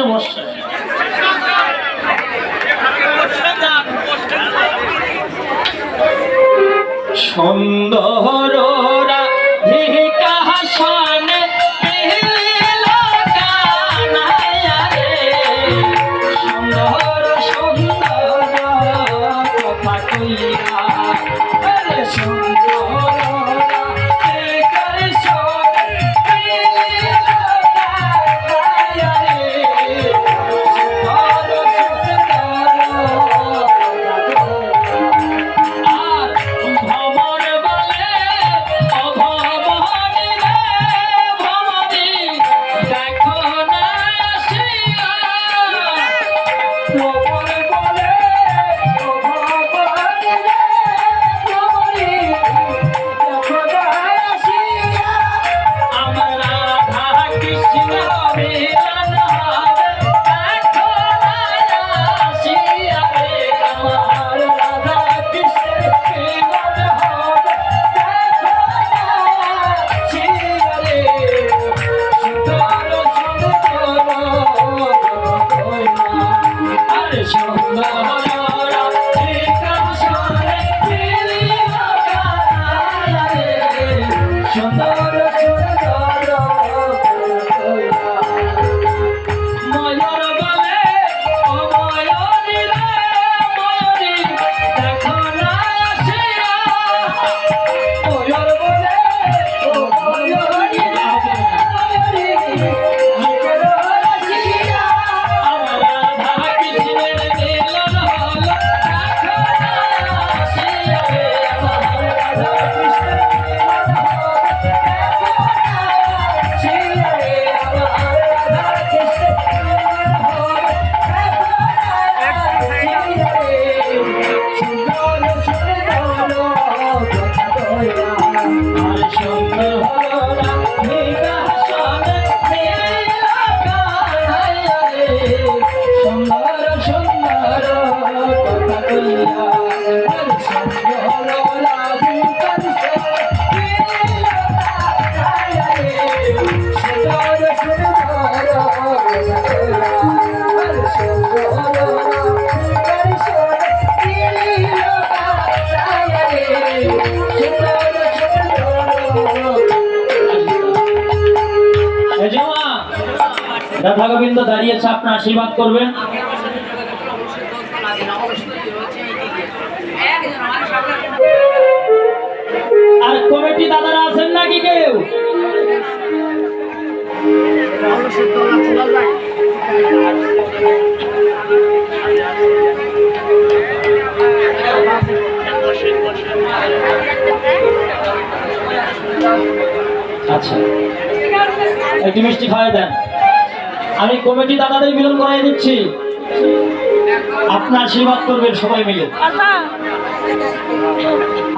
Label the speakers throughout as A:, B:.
A: নমস্যে সন্দেহ
B: সন্ধ্যা show. ভাগবিন্দ দাঁড়িয়েছে আপনার আশীর্বাদ করবেন। আর কমিটি দাদারা আছেন নাকি কেউ? আচ্ছা। একটু মিষ্টি খাওয়াই দেন। আমি কমিটি দাদাদের মিলন করাই দিচ্ছি। আপনার আশীর্বাদ করবেন সবাই মিলে।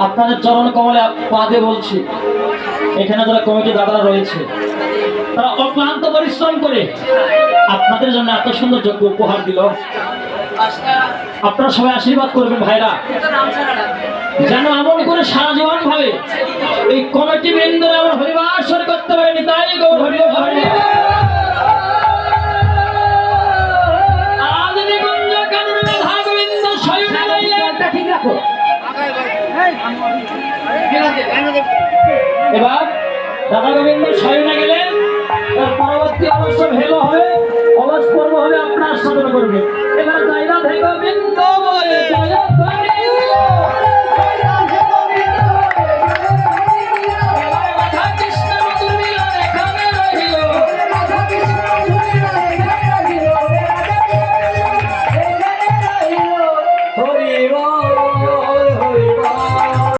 B: আপনাদের চরণ কমলে পাদে বলছি এখানে যারা কমিটি দাদারা রয়েছে তারা অক্লান্ত পরিশ্রম করে আপনাদের জন্য এত সুন্দর যোগ্য উপহার দিল। আপনারা সবাই আশীর্বাদ করবেন ভাইরা। যেন এমন করে সারা জীবন ভাবে এই কমিটি এবার রাধা গোবিন্দ শয়নে গেলেন, তার পরবর্তী অলস ভেল হবে অলস পর্ব হবে আপনার সাধন করবে। এবার যাই রাধে গোবিন্দ বলে।